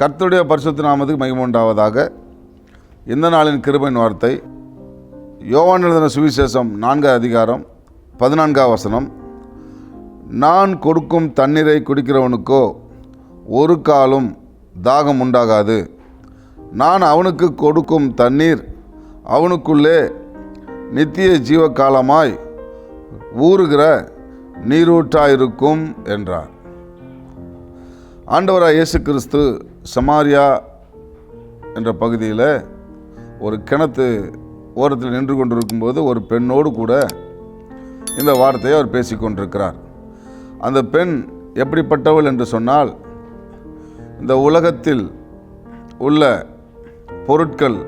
கர்த்தருடைய பரிசுத்த நாமத்துக்கு மகிமுண்டாவதாக இந்த நாளின் கிருபையின் வார்த்தை யோவான் எழுதின சுவிசேஷம் நான்காம் அதிகாரம் பதினான்காம் வசனம். நான் கொடுக்கும் தண்ணீரை குடிக்கிறவனுக்கோ ஒரு காலும் தாகம் உண்டாகாது. நான் அவனுக்கு கொடுக்கும் தண்ணீர் அவனுக்குள்ளே நித்திய ஜீவ காலமாய் ஊறுகிற நீரூற்றாயிருக்கும் என்றார். ஆண்டவராக இயேசு கிறிஸ்து சமாரியா என்ற பகுதியில் ஒரு கிணத்து ஓரத்தில் நின்று கொண்டிருக்கும்போது ஒரு பெண்ணோடு கூட இந்த வார்த்தையை அவர் பேசிக்கொண்டிருக்கிறார் அந்த பெண் எப்படிப்பட்டவள் என்று சொன்னால் இந்த உலகத்தில் உள்ள பொருட்கள்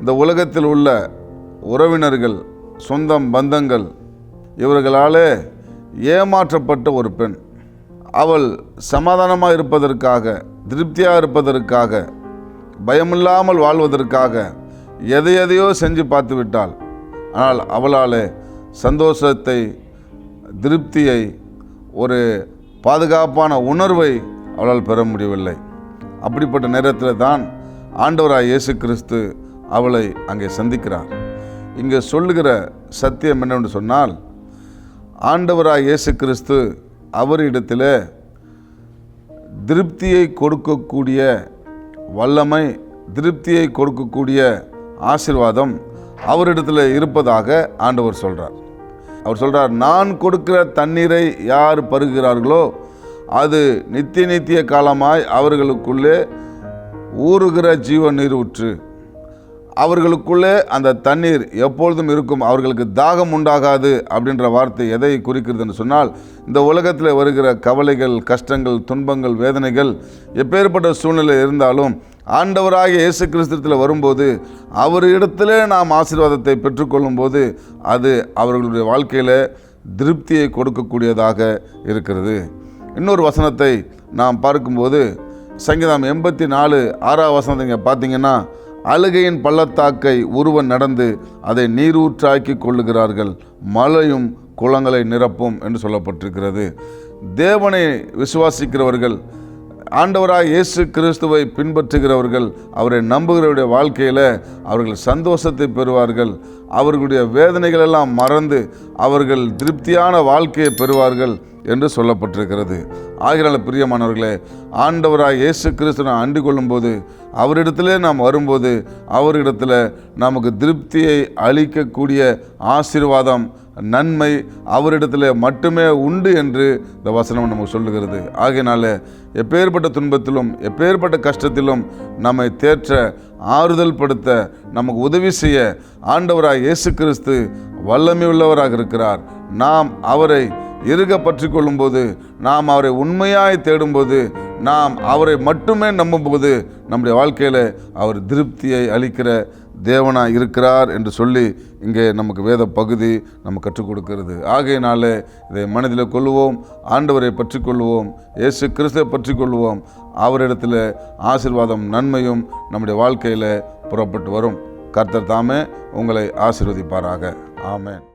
இந்த உலகத்தில் உள்ள உறவினர்கள் சொந்தம் பந்தங்கள் இவர்களாலே ஏமாற்றப்பட்ட ஒரு பெண். அவள் சமாதானமாக இருப்பதற்காக திருப்தியாக இருப்பதற்காக பயமில்லாமல் வாழ்வதற்காக எதை எதையோ செஞ்சு பார்த்து விட்டாள் ஆனால் அவளாலே சந்தோஷத்தை திருப்தியை ஒரு பாதுகாப்பான உணர்வை அவளால் பெற முடியவில்லை. அப்படிப்பட்ட நேரத்தில் தான் ஆண்டவராய் இயேசு கிறிஸ்து அவளை அங்கே சந்திக்கிறார். இங்கே சொல்லுகிற சத்தியம் என்னவென்று சொன்னால் ஆண்டவராய் இயேசு கிறிஸ்து அவரிடத்தில் திருப்தியை கொடுக்கக்கூடிய வல்லமை திருப்தியை கொடுக்கக்கூடிய ஆசீர்வாதம் அவரிடத்தில் இருப்பதாக ஆண்டவர் சொல்கிறார் அவர் சொல்கிறார் நான் கொடுக்கிற தண்ணீரை யார் பருகிறார்களோ அது நித்திய நித்திய காலமாய் அவர்களுக்குள்ளே ஊறுகிற ஜீவ நீர் ஊற்று. அவர்களுக்குள்ளே அந்த தண்ணீர் எப்பொழுதும் இருக்கும். அவர்களுக்கு தாகம் உண்டாகாது அப்படின்ற வார்த்தை எதை குறிக்கிறதுன்னு சொன்னால் இந்த உலகத்தில் வருகிற கவலைகள் கஷ்டங்கள் துன்பங்கள் வேதனைகள் எப்பேற்பட்ட சூழ்நிலை இருந்தாலும் ஆண்டவராகிய இயேசு கிறிஸ்தத்தில் வரும்போது அவரிடத்திலே நாம் ஆசீர்வாதத்தை பெற்றுக்கொள்ளும் போது அது அவர்களுடைய வாழ்க்கையில் திருப்தியை கொடுக்கக்கூடியதாக இருக்கிறது. இன்னொரு வசனத்தை நாம் பார்க்கும்போது சங்கீதம் எண்பத்தி நாலு ஆறாவது வசனத்தை இங்கே பார்த்தீங்கன்னா அழுகையின் பள்ளத்தாக்கை ஒருவன் நடந்து அதை நீரூற்றாக்கி கொள்ளுகிறார்கள். மழையும் குளங்களை நிரப்பும் என்று சொல்லப்பட்டிருக்கிறது. தேவனை விசுவாசிக்கிறவர்கள் ஆண்டவராக இயேசு கிறிஸ்துவை பின்பற்றுகிறவர்கள் அவரை நம்புகிறவருடைய வாழ்க்கையில் அவர்கள் சந்தோஷத்தை பெறுவார்கள். அவர்களுடைய வேதனைகள் எல்லாம் மறந்து அவர்கள் திருப்தியான வாழ்க்கையை பெறுவார்கள் என்று சொல்லப்பட்டிருக்கிறது. ஆகினால பிரியமானவர்களே ஆண்டவராக இயேசு கிறிஸ்துவை அண்டு கொள்ளும்போது அவரிடத்திலே நாம் வரும்போது அவரிடத்தில் நமக்கு திருப்தியை அளிக்கக்கூடிய ஆசீர்வாதம் நன்மை அவரிடத்தில் மட்டுமே உண்டு என்று இந்த வசனம் நமக்கு சொல்லுகிறது. ஆகையினால எப்பேற்பட்ட துன்பத்திலும் எப்பேற்பட்ட கஷ்டத்திலும் நம்மை தேற்ற ஆறுதல் படுத்த நமக்கு உதவி செய்ய ஆண்டவராக இயேசு கிறிஸ்து வல்லமை உள்ளவராக இருக்கிறார். நாம் அவரை இருக பற்றி கொள்ளும்போது நாம் அவரை உண்மையாய் தேடும்போது நாம் அவரை மட்டுமே நம்பும்போது நம்முடைய வாழ்க்கையில் அவர் திருப்தியை அளிக்கிற தேவனாக இருக்கிறார் என்று சொல்லி இங்கே நமக்கு வேத பகுதி நம்ம கற்றுக் கொடுக்கிறது. ஆகையினாலே இதை மனதில் கொள்ளுவோம் ஆண்டவரை பற்றி கொள்வோம் இயேசு கிறிஸ்துவை பற்றி கொள்வோம் அவரிடத்தில் ஆசிர்வாதம் நன்மையும் நம்முடைய வாழ்க்கையில் புறப்பட்டு வரும். கர்த்தர் தாமே உங்களை ஆசிர்வதிப்பாராக. ஆமேன்.